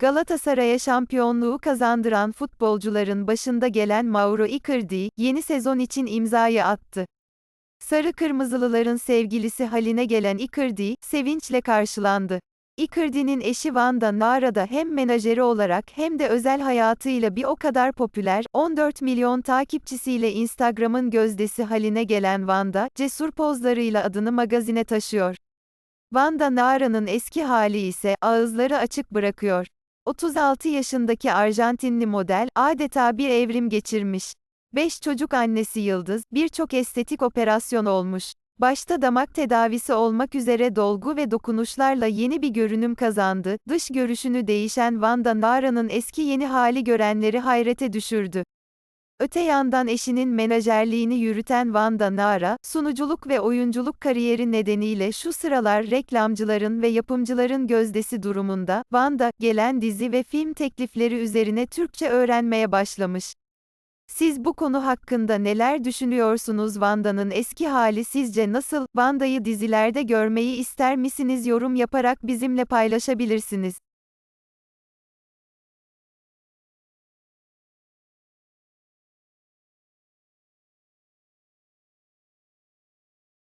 Galatasaray'a şampiyonluğu kazandıran futbolcuların başında gelen Mauro Icardi, yeni sezon için imzayı attı. Sarı Kırmızılıların sevgilisi haline gelen Icardi, sevinçle karşılandı. Icardi'nin eşi Vanda Nara da hem menajeri olarak hem de özel hayatıyla bir o kadar popüler, 14 milyon takipçisiyle Instagram'ın gözdesi haline gelen Vanda, cesur pozlarıyla adını magazine taşıyor. Vanda Nara'nın eski hali ise ağızları açık bırakıyor. 36 yaşındaki Arjantinli model adeta bir evrim geçirmiş. 5 çocuk annesi Yıldız, birçok estetik operasyon olmuş. Başta damak tedavisi olmak üzere dolgu ve dokunuşlarla yeni bir görünüm kazandı. Dış görüşünü değişen Vanda Nara'nın eski yeni hali görenleri hayrete düşürdü. Öte yandan eşinin menajerliğini yürüten Vanda Nara, sunuculuk ve oyunculuk kariyeri nedeniyle şu sıralar reklamcıların ve yapımcıların gözdesi durumunda, Vanda, gelen dizi ve film teklifleri üzerine Türkçe öğrenmeye başlamış. Siz bu konu hakkında neler düşünüyorsunuz Vanda'nın eski hali sizce nasıl? Vanda'yı dizilerde görmeyi ister misiniz yorum yaparak bizimle paylaşabilirsiniz.